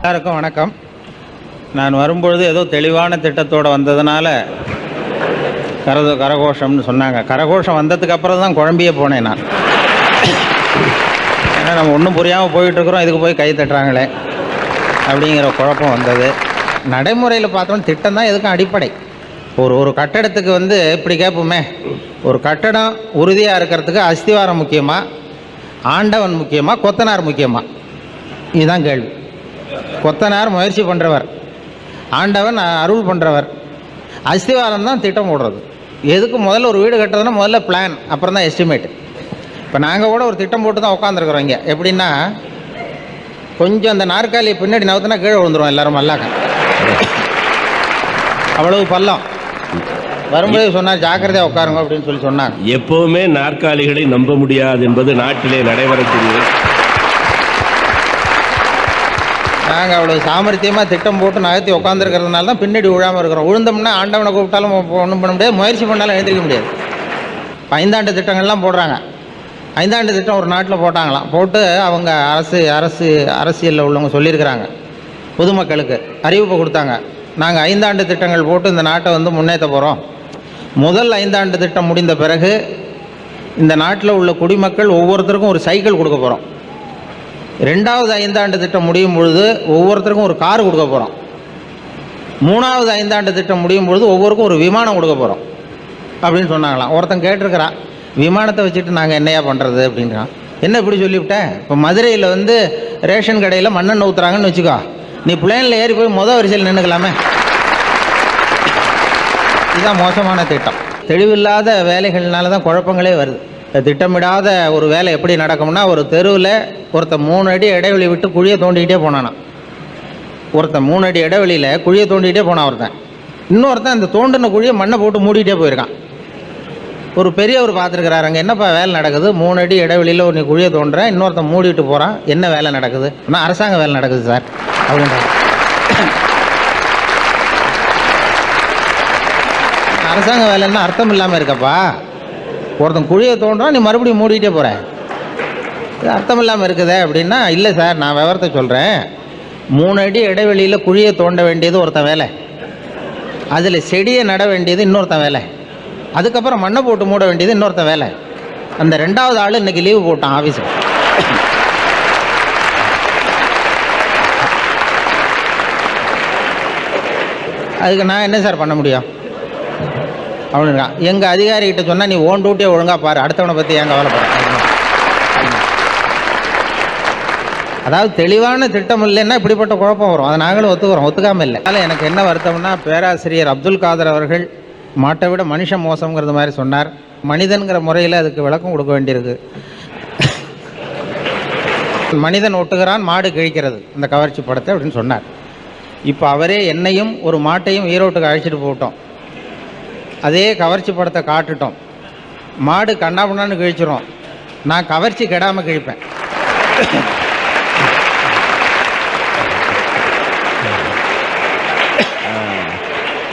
எல்லாருக்கும் வணக்கம். நான் வரும்பொழுது ஏதோ தெளிவான திட்டத்தோடு வந்ததுனால கரது கரகோஷம்னு சொன்னாங்க. கரகோஷம் வந்ததுக்கு அப்புறம் தான் குழம்பியே போனேன் நான். ஏன்னா நம்ம ஒன்றும் புரியாமல் போயிட்டுருக்குறோம். இதுக்கு போய் கை தட்டுறாங்களே. அப்படிங்கிற குழப்பம் வந்தது. நடைமுறையில் பார்த்தோம் திட்டம் தான் எதுக்கும் அடிப்படை. ஒரு ஒரு கட்டடத்துக்கு வந்து இப்படி கேட்போமே. ஒரு கட்டடம் உறுதியாக இருக்கிறதுக்கு அஸ்திவாரம் முக்கியமாக ஆண்டவன் முக்கியமாக கொத்தனார் முக்கியமாக இதுதான் கேள்வி. கொத்தனார் முயற்சி பண்ணுறவர் ஆண்டவன் அருள் பண்ணுறவர் அஸ்திவாரம் தான் திட்டம் போடுறது. எதுக்கு முதல்ல ஒரு வீடு கட்டுறதுன்னா முதல்ல பிளான் அப்புறம் தான் எஸ்டிமேட் இப்போ நாங்கள் கூட ஒரு திட்டம் போட்டு தான் உட்காந்துருக்குறோம் இங்கே. எப்படின்னா கொஞ்சம் அந்த நாற்காலியை பின்னாடி நவுத்தினா கீழே விழுந்துரும் எல்லாரும் மல்லாக்க. அவ்வளவு பள்ளம். வரும்போது சொன்னார் ஜாக்கிரதையாக உட்காருங்க அப்படின்னு சொல்லி சொன்னாங்க. எப்பவுமே நாற்காலிகளை நம்ப முடியாது என்பது நாட்டிலே நடைபெறக்கூடியது. நாங்கள் அவ்வளோ சாமர்த்தியமாக திட்டம் போட்டு நகர்த்தி உட்காந்துருக்கிறதுனால தான் பின்னாடி விழாமல் இருக்கிறோம். விழுந்தோம்னா ஆண்டவனை கூப்பிட்டாலும் ஒன்றும் பண்ண முடியாது. முயற்சி பண்ணாலும் எழுந்திரிக்க முடியாது. ஐந்தாண்டு திட்டங்கள்லாம் போடுறாங்க. ஐந்தாண்டு திட்டம் ஒரு நாட்டில் போட்டாங்களாம். போட்டு அவங்க அரசு அரசு அரசியலில் உள்ளவங்க சொல்லியிருக்கிறாங்க. பொதுமக்களுக்கு அறிவிப்பு கொடுத்தாங்க. நாங்கள் ஐந்தாண்டு திட்டங்கள் போட்டு இந்த நாட்டை வந்து முன்னேற்ற போகிறோம் முதல் ஐந்தாண்டு திட்டம் முடிந்த பிறகு இந்த நாட்டில் உள்ள குடிமக்கள் ஒவ்வொருத்தருக்கும் ஒரு சைக்கிள் கொடுக்க போகிறோம் ரெண்டாவது ஐந்தாண்டு திட்டம் முடியும் பொழுது ஒவ்வொருத்தருக்கும் ஒரு கார் கொடுக்க போகிறோம் மூணாவது ஐந்தாண்டு திட்டம் முடியும் பொழுது ஒவ்வொருக்கும் ஒரு விமானம் கொடுக்க போகிறோம் அப்படின்னு சொன்னாங்களாம். ஒருத்தன் கேட்டிருக்கிறான் விமானத்தை வச்சுட்டு நாங்கள் என்னையா பண்ணுறது அப்படின்றான். என்ன இப்படி சொல்லிவிட்டேன் இப்போ மதுரையில் வந்து ரேஷன் கடையில் மண்ணெண்ணெய் ஊற்றுறாங்கன்னு வச்சுக்கோ. நீ பிளேனில் ஏறி போய் மொதல் வரிசையில் நின்றுக்கலாமே இதுதான் மோசமான திட்டம். தெளிவில்லாத வேலைகள்னால தான் குழப்பங்களே வருது. திட்டமிடாத ஒரு வேலை எப்படி நடக்கும்னா ஒரு தெருவில் ஒருத்தன் மூணு அடி இடைவெளி விட்டு குழியை தோண்டிக்கிட்டே போனானான் ஒருத்தன் மூணு அடி இடைவெளியில் குழியை தோண்டிக்கிட்டே போனான் ஒருத்தன். இன்னொருத்தன் அந்த தோண்டின குழியை மண்ணை போட்டு மூடிட்டே போயிருக்கான். ஒரு பெரியவர் பார்த்துருக்கிறாரு அங்கே என்னப்பா வேலை நடக்குது? மூணு அடி இடைவெளியில் ஒரு நீ குழியை தோன்றேன் இன்னொருத்தன் மூடிட்டு போகிறான் என்ன வேலை நடக்குது? ஆனால் அரசாங்க வேலை நடக்குது சார். அப்படின்றாங்க அரசாங்க வேலைன்னா அர்த்தம் இல்லாமல் இருக்கப்பா. ஒருத்தன் குழியை தோன்றான் நீ மறுபடியும் மூடிட்டே போகிற இது அர்த்தம் இல்லாமல் இருக்குதே அப்படின்னா இல்லை சார் நான் விவரத்தை சொல்கிறேன் மூணு அடி இடைவெளியில் குழியை தோண்ட வேண்டியது ஒருத்தன் வேலை. அதில் செடியை நட வேண்டியது இன்னொருத்தன் வேலை. அதுக்கப்புறம் மண்ணை போட்டு மூட வேண்டியது இன்னொருத்தன் வேலை. அந்த ரெண்டாவது ஆள் இன்னைக்கு லீவு போட்டான் ஆஃபீஸுக்கு அதுக்கு நான் என்ன சார் பண்ண முடியும்? அவனுக்கான் எங்கள் அதிகாரிகிட்ட சொன்னால் நீ ஓன் டியூட்டியை ஒழுங்காக பாரு. அடுத்தவனை பற்றி ஏன் கவலைப்படுறேன் அதாவது தெளிவான திட்டம் இல்லைன்னா இப்படிப்பட்ட குழப்பம் வரும். அதை நாங்களும் ஒத்துக்கிறோம். ஒத்துக்காமல் இல்லை. அதனால் எனக்கு என்ன வருத்தம்னா பேராசிரியர் அப்துல் காதர் அவர்கள் மாட்டை விட மனுஷன் மோசங்கிறது மாதிரி சொன்னார். மனிதன்கிற முறையில் அதுக்கு விளக்கம் கொடுக்க வேண்டியிருக்கு. மனிதன் ஒட்டுகிறான் மாடு கிழிக்கிறது. இந்த கவர்ச்சி படத்தை அப்படின்னு சொன்னார். இப்போ அவரே என்னையும் ஒரு மாட்டையும் ஈரோட்டுக்கு அழைச்சிட்டு போட்டோம் அதே கவர்ச்சி படத்தை காட்டுட்டோம். மாடு கண்ணாபுண்ணான்னு கிழிச்சிரும். நான் கவர்ச்சி கெடாமல் கிழிப்பேன்.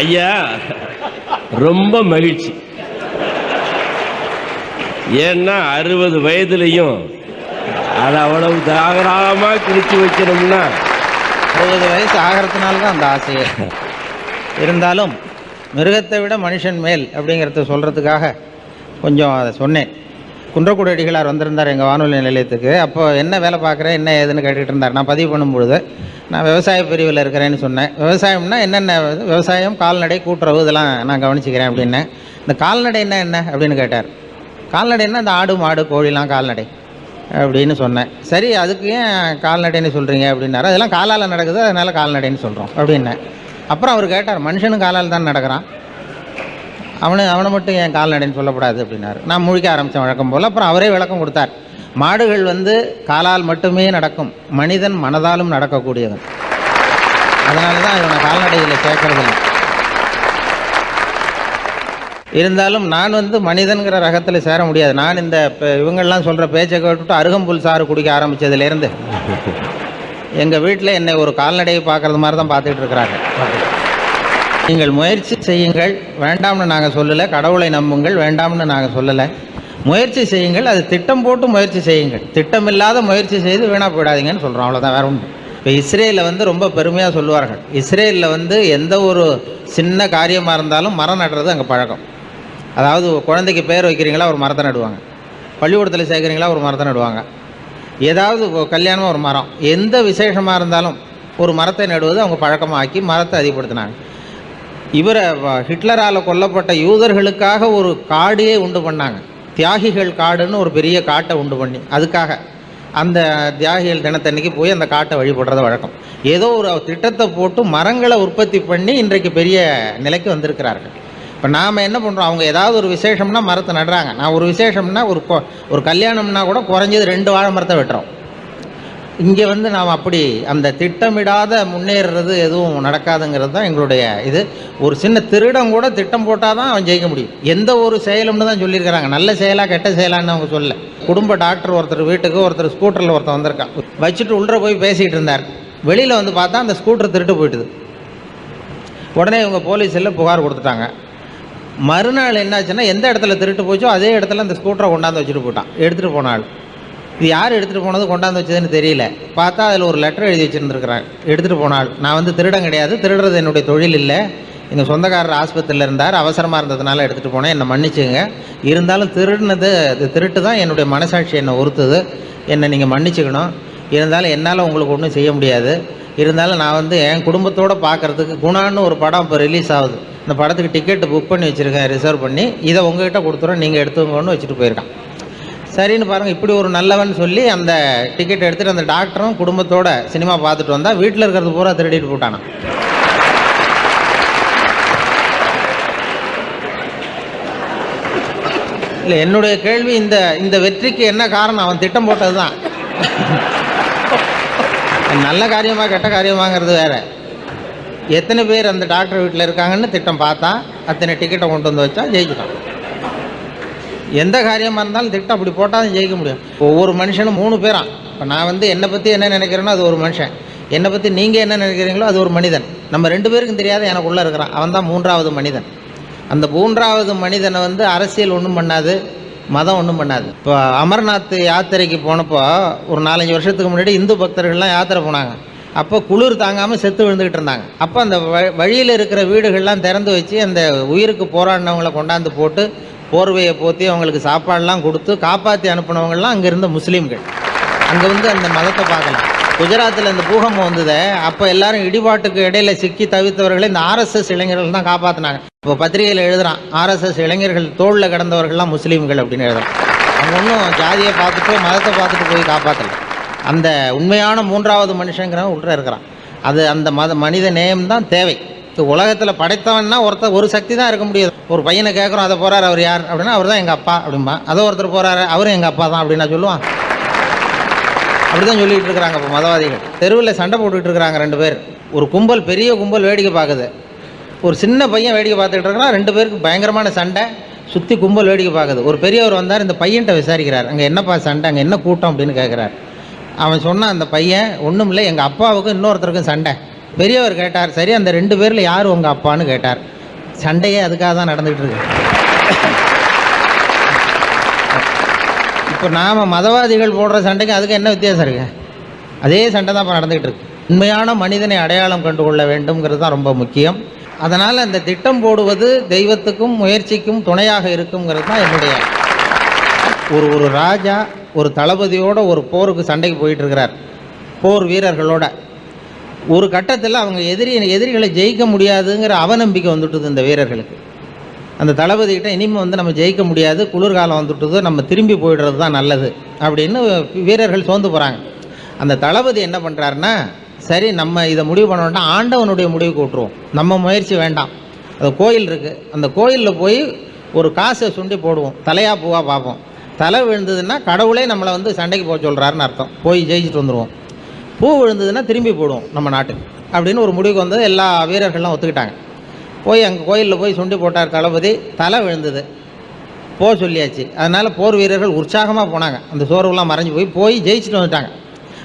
ஐயா ரொம்ப மகிழ்ச்சி. ஏன்னா அறுபது வயதுலையும் அதை அவ்வளவு தாகராகமா கிழிச்சு வைக்கணும்னா அறுபது வயசு ஆகிறதுனால தான் அந்த ஆசையே. இருந்தாலும் மிருகத்தை விட மனுஷன் மேல் அப்படிங்கிறத சொல்கிறதுக்காக கொஞ்சம் அதை சொன்னேன். குன்றக்குடி அடிகளார் வந்திருந்தார் எங்கள் வானொலி நிலையத்துக்கு. அப்போ என்ன வேலை பார்க்குறேன் என்ன ஏதுன்னு கேட்டுகிட்டு இருந்தார். நான் பதிவு பண்ணும்பொழுது நான் விவசாய பிரிவில் இருக்கிறேன்னு சொன்னேன். விவசாயம்னா என்னென்ன விவசாயம் கால்நடை கூட்டுறவு இதெல்லாம் நான் கவனிச்சுக்கிறேன் அப்படின்னேன் இந்த கால்நடைன்னா என்ன அப்படின்னு கேட்டார். கால்நடைன்னா இந்த ஆடு மாடு கோழிலாம் கால்நடை அப்படின்னு சொன்னேன். சரி அதுக்கு ஏன் கால்நடைன்னு சொல்கிறீங்க அப்படின்னாரு. அதெல்லாம் காலால் நடக்குது அதனால் கால்நடைன்னு சொல்கிறோம் அப்படின்னேன். அப்புறம் அவர் கேட்டார் மனுஷனும் காலால் தான் நடக்கிறான். அவனு அவனை மட்டும் என் கால்நடைன்னு சொல்லக்கூடாது? அப்படின்னாரு. நான் முழிக்க ஆரம்பித்தேன் வழக்கம் போல். அப்புறம் அவரே விளக்கம் கொடுத்தார் மாடுகள் வந்து காலால் மட்டுமே நடக்கும். மனிதன் மனதாலும் நடக்கக்கூடியவன். அதனால தான் இவனை கால்நடையில் சேர்க்கறதில்லை இருந்தாலும் நான் வந்து மனிதன்கிற ரகத்தில் சேர முடியாது. நான் இந்த இப்போ இவங்கள்லாம் சொல்கிற பேச்சை கேட்டுட்டு அருகம்புல் சாறு குடிக்க ஆரம்பித்ததுலேருந்து எங்கள் வீட்டில் என்னை ஒரு கால்நடையை பார்க்குறது மாதிரி தான் பார்த்துட்டு இருக்கிறாங்க. நீங்கள் முயற்சி செய்யுங்கள். வேண்டாம்னு நாங்கள் சொல்லலை. கடவுளை நம்புங்கள். வேண்டாம்னு நாங்கள் சொல்லலை. முயற்சி செய்யுங்கள். அது திட்டம் போட்டு முயற்சி செய்யுங்கள். திட்டமில்லாத முயற்சி செய்து வீணாக போயிடாதீங்கன்னு சொல்கிறோம் அவ்வளோதான் வேற ஒன்று இப்போ இஸ்ரேலில் வந்து ரொம்ப பெருமையாக சொல்லுவார்கள். இஸ்ரேலில் வந்து எந்த ஒரு சின்ன காரியமாக இருந்தாலும் மரம் நடுறது அங்கே பழக்கம். அதாவது குழந்தைக்கு பேர் வைக்கிறீங்களா ஒரு மரத்தை நடுவாங்க. பள்ளிக்கூடத்தில் சேர்க்குறீங்களா ஒரு மரத்தை நடுவாங்க. ஏதாவது கல்யாணமாக ஒரு மரம். எந்த விசேஷமாக இருந்தாலும் ஒரு மரத்தை நடுவது அவங்க பழக்கமாக்கி மரத்தை அதிகப்படுத்தினாங்க. இவரை ஹிட்லரால் கொல்லப்பட்ட யூதர்களுக்காக ஒரு காடையே உண்டு பண்ணாங்க. தியாகிகள் காடுன்னு ஒரு பெரிய காட்டை உண்டு பண்ணி அதுக்காக. அந்த தியாகிகள் தினத்தன்னைக்கு போய் அந்த காட்டை வழிபடுறது வழக்கம். ஏதோ ஒரு திட்டத்தை போட்டு மரங்களை உற்பத்தி பண்ணி இன்றைக்கு பெரிய நிலைக்கு வந்திருக்கிறார்கள். இப்போ நாம் என்ன பண்ணுறோம் அவங்க ஏதாவது ஒரு விசேஷம்னா மரத்தை நடுறாங்க. நான் ஒரு விசேஷம்னா ஒரு கொ- ஒரு கல்யாணம்னா கூட குறைஞ்சது ரெண்டு வாழை மரத்தை வெட்டுறோம். இங்கே வந்து நாம் அப்படி அந்த திட்டமிடாத முன்னேறுறது எதுவும் நடக்காதுங்கிறது தான் எங்களுடைய இது. ஒரு சின்ன திருடம் கூட திட்டம் போட்டால் தான் அவன் ஜெயிக்க முடியும். எந்த ஒரு செயலும்னு தான் சொல்லியிருக்கிறாங்க. நல்ல செயலா கெட்ட செயலான்னு அவங்க சொல்ல குடும்ப டாக்டர் ஒருத்தர் வீட்டுக்கு ஒருத்தர் ஸ்கூட்டரில் ஒருத்தர் வந்திருக்கான். வச்சுட்டு உள்ள போய் பேசிகிட்டு இருந்தார். வெளியில் வந்து பார்த்தா அந்த ஸ்கூட்டர் திருட்டு போயிட்டுது. உடனே இவங்க போலீஸில் புகார் கொடுத்துட்டாங்க. மறுநாள் என்னாச்சுன்னா எந்த இடத்துல திருட்டு போச்சோ அதே இடத்துல அந்த ஸ்கூட்டரை கொண்டாந்து வச்சுட்டு போயிட்டான். எடுத்துகிட்டு போனாள் இது யார் எடுத்துகிட்டு போனது கொண்டாந்து வச்சதுன்னு தெரியல. பார்த்தா அதில் ஒரு லெட்டர் எழுதி வச்சுருந்துருக்குறாங்க. எடுத்துகிட்டு போனால் நான் வந்து திருடன் கிடையாது. திருடுறது என்னுடைய தொழில் இல்லை. எங்கள் சொந்தக்காரர் ஆஸ்பத்திரியில் இருந்தார். அவசரமாக இருந்ததுனால எடுத்துகிட்டு போனேன். என்னை மன்னிச்சுங்க. இருந்தாலும் திருடினது அது திருட்டு தான் என்னுடைய மனசாட்சி என்னை ஒருத்துது. என்னை நீங்கள் மன்னிச்சுக்கணும். இருந்தாலும் என்னால் உங்களுக்கு ஒன்றும் செய்ய முடியாது. இருந்தாலும் நான் வந்து என் குடும்பத்தோடு பார்க்குறதுக்கு குணான்னு ஒரு படம் இப்போ ரிலீஸ் ஆகுது. இந்த படத்துக்கு டிக்கெட்டு புக் பண்ணி வச்சுருக்கேன். ரிசர்வ் பண்ணி இதை உங்ககிட்ட கொடுத்துறோம். நீங்கள் எடுத்துக்கோன்னு வச்சுட்டு போயிருக்கான். சரின்னு பாருங்கள் இப்படி ஒரு நல்லவன் சொல்லி அந்த டிக்கெட் எடுத்துகிட்டு அந்த டாக்டரும் குடும்பத்தோட சினிமா பார்த்துட்டு வந்தால் வீட்டில் இருக்கிறது பூரா திருடிட்டு போட்டானான் இல்லை என்னுடைய கேள்வி இந்த இந்த வெற்றிக்கு என்ன காரணம்? அவன் திட்டம் போட்டது தான் நல்ல காரியமாக கெட்ட காரியமாங்கிறது வேற. எத்தனை பேர் அந்த டாக்டர் வீட்டில் இருக்காங்கன்னு திட்டம் பார்த்தா அத்தனை டிக்கெட்டை கொண்டு வந்து வச்சா ஜெயிச்சிட்டான். எந்த காரியமாக இருந்தாலும் திட்டம் அப்படி போட்டால் தான் ஜெயிக்க முடியும். ஒவ்வொரு மனுஷனும் மூணு பேராம் இப்போ நான் வந்து என்னை பற்றி என்ன நினைக்கிறேனோ அது ஒரு மனுஷன். என்னை பற்றி நீங்கள் என்ன நினைக்கிறீங்களோ அது ஒரு மனிதன். நம்ம ரெண்டு பேருக்கும் தெரியாத எனக்குள்ளே இருக்கிறான். அவன் தான் மூன்றாவது மனிதன். அந்த மூன்றாவது மனிதனை வந்து அரசியல் ஒன்றும் பண்ணாது மதம் ஒன்றும் பண்ணாது. இப்போ அமர்நாத் யாத்திரைக்கு போனப்போ ஒரு நாலஞ்சு வருஷத்துக்கு முன்னாடி இந்து பக்தர்கள்லாம் யாத்திரை போனாங்க. அப்போ குளிர் தாங்காமல் செத்து விழுந்துக்கிட்டு இருந்தாங்க. அப்போ அந்த வ- வழியில் இருக்கிற வீடுகள்லாம் திறந்து வச்சு அந்த உயிருக்கு போராடினவங்களை கொண்டாந்து போட்டு போர்வையை போற்றி அவங்களுக்கு சாப்பாடெல்லாம் கொடுத்து காப்பாற்றி அனுப்பினவங்கள்லாம் அங்கே இருந்த முஸ்லீம்கள். அங்கே வந்து அந்த மதத்தை பார்க்கலாம். குஜராத்தில் இந்த பூகம்பம் வந்ததை அப்போ எல்லாரும் இடிபாட்டுக்கு இடையில சிக்கி தவித்தவர்களை இந்த ஆர்எஸ்எஸ் இளைஞர்கள் தான் காப்பாற்றினாங்க இப்போ பத்திரிகையில் எழுதுகிறான் ஆர்எஸ்எஸ் இளைஞர்கள் தோளில் கிடந்தவர்கள்லாம் முஸ்லீம்கள் அப்படின்னு எழுதுறான். அவங்க ஒன்றும் ஜாதியை பார்த்துட்டு மதத்தை பார்த்துட்டு போய் காப்பாற்றல அந்த உண்மையான மூன்றாவது மனுஷங்கிறவன் உள்ள இருக்கிறான். அது அந்த மத மனித நேயம் தான் தேவை. உலகத்தில் படைத்தவன்னா ஒருத்தர் ஒரு சக்தி தான் இருக்க முடியாது. ஒரு பையனை கேட்குறோம் அதை போகிறார் அவர் யார்? அப்படின்னா அவர் தான் எங்கள் அப்பா அப்படிம்பா. அதோ ஒருத்தர் போகிறாரு அவரும் எங்கள் அப்பா தான் அப்படின்னா சொல்லுவான். அப்படி தான் சொல்லிகிட்டு இருக்கிறாங்க இப்போ மதவாதிகள். தெருவில் சண்டை போட்டுக்கிட்டு இருக்கிறாங்க ரெண்டு பேர். ஒரு கும்பல் பெரிய கும்பல் வேடிக்கை பார்க்குது. ஒரு சின்ன பையன் வேடிக்கை பார்த்துக்கிட்டு இருக்கிறான் ரெண்டு பேருக்கு பயங்கரமான சண்டை சுற்றி கும்பல் வேடிக்கை பார்க்குது. ஒரு பெரியவர் வந்தார் இந்த பையன்கிட்ட விசாரிக்கிறார். அங்கே என்னப்பா சண்டை அங்கே என்ன கூட்டம் அப்படின்னு கேட்குறாரு அவன் சொன்னான் அந்த பையன் ஒன்றும் இல்லை எங்கள் அப்பாவுக்கும் இன்னொருத்தருக்கும் சண்டை. பெரியவர் கேட்டார் சரி அந்த ரெண்டு பேரில் யார் உங்கள் அப்பான்னு கேட்டார். சண்டையே அதுக்காக தான் நடந்துகிட்டு இருக்கு. இப்போ நாம் மதவாதிகள் போடுற சண்டைக்கு அதுக்கு என்ன வித்தியாசம் இருக்கு? அதே சண்டை தான் இப்போ நடந்துகிட்டு இருக்கு. உண்மையான மனிதனை அடையாளம் கண்டு கொள்ள வேண்டும்ங்கிறது தான் ரொம்ப முக்கியம். அதனால் அந்த திட்டம் போடுவது தெய்வத்துக்கும் முயற்சிக்கும் துணையாக இருக்குங்கிறது தான் என்னுடைய ஒரு ஒரு ராஜா ஒரு தளபதியோட ஒரு போருக்கு சண்டைக்கு போயிட்டு இருக்கிறார். போர் வீரர்களோட. ஒரு கட்டத்தில் அவங்க எதிரி எதிரிகளை ஜெயிக்க முடியாதுங்கிற அவநம்பிக்கை வந்துட்டுது இந்த வீரர்களுக்கு. அந்த தளபதிகிட்ட இனிமேல் வந்து நம்ம ஜெயிக்க முடியாது குளிர்காலம் வந்துட்டுது நம்ம திரும்பி போயிடுறது தான் நல்லது அப்படின்னு வீரர்கள் சோர்ந்து போகிறாங்க அந்த தளபதி என்ன பண்ணுறாருன்னா சரி நம்ம இதை முடிவு பண்ணோம்னா ஆண்டவனுடைய முடிவுக்கு கூட்டுருவோம் நம்ம முயற்சி வேண்டாம். அது கோயில் இருக்குது அந்த கோயிலில் போய் ஒரு காசை சுண்டி போடுவோம். தலையா பூவாக பார்ப்போம். தலை விழுந்ததுன்னா கடவுளே நம்மளை வந்து சண்டைக்கு போக சொல்கிறாருன்னு அர்த்தம். போய் ஜெயிச்சுட்டு வந்துடுவோம் பூ விழுந்ததுன்னா திரும்பி போடுவோம் நம்ம நாட்டுக்கு. அப்படின்னு ஒரு முடிவுக்கு வந்தது. எல்லா வீரர்கள்லாம் ஒத்துக்கிட்டாங்க. போய் அங்கே கோயிலில் போய் சுண்டி போட்டார் தளபதி. தலை விழுந்தது. போக சொல்லியாச்சு. அதனால் போர் வீரர்கள் உற்சாகமாக போனாங்க. அந்த சோர்வுலாம் மறைஞ்சு போய் போய் ஜெயிச்சுட்டு வந்துட்டாங்க.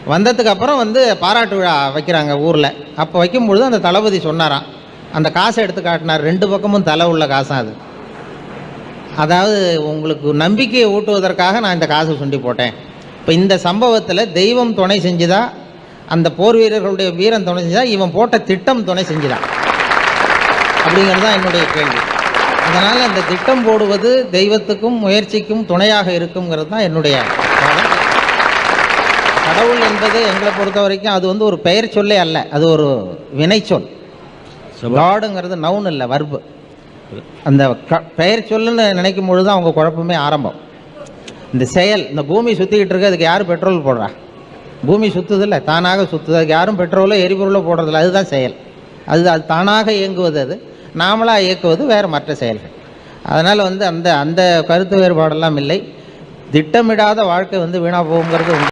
வந்ததுக்கு அப்புறம் வந்து பாராட்டு விழா வைக்கிறாங்க ஊரில். அப்போ வைக்கும்பொழுது அந்த தளபதி சொன்னாராம். அந்த காசை எடுத்து காட்டினார். ரெண்டு பக்கமும் தலை உள்ள காசாக அது. அதாவது உங்களுக்கு நம்பிக்கையை ஊட்டுவதற்காக நான் இந்த காசை சுண்டி போட்டேன். இப்போ இந்த சம்பவத்தில் தெய்வம் துணை செஞ்சுதான் அந்த போர் வீரர்களுடைய வீரம் துணை செஞ்சா இவன் போட்ட திட்டம் துணை செஞ்சுதான் அப்படிங்கிறது தான் என்னுடைய கேள்வி. அதனால் அந்த திட்டம் போடுவது தெய்வத்துக்கும் முயற்சிக்கும் துணையாக இருக்குங்கிறது தான் என்னுடைய. கடவுள் என்பது எங்களை பொறுத்த வரைக்கும் அது வந்து ஒரு பெயர் சொல்லே அல்ல. அது ஒரு வினைச்சொல் காடுங்கிறது நவுன் இல்லை வர்பு அந்த க பெயர் சொல்லுன்னு நினைக்கும் பொழுது தான் அவங்க குழப்பமே ஆரம்பம். இந்த செயல் இந்த பூமி சுற்றிக்கிட்டு இருக்கு அதுக்கு யார் பெட்ரோல் போடுறா? பூமி சுற்றுதில்ல தானாக சுற்றுது அதுக்கு யாரும் பெட்ரோலோ எரிபொருளோ போடுறதில்ல. அதுதான் செயல். அது அது தானாக இயங்குவது அது. நாமளாக இயக்குவது வேறு மற்ற செயல்கள். அதனால் வந்து அந்த அந்த கருத்து வேறுபாடெல்லாம் இல்லை. திட்டமிடாத வாழ்க்கை வந்து வீணாக போகுங்கிறது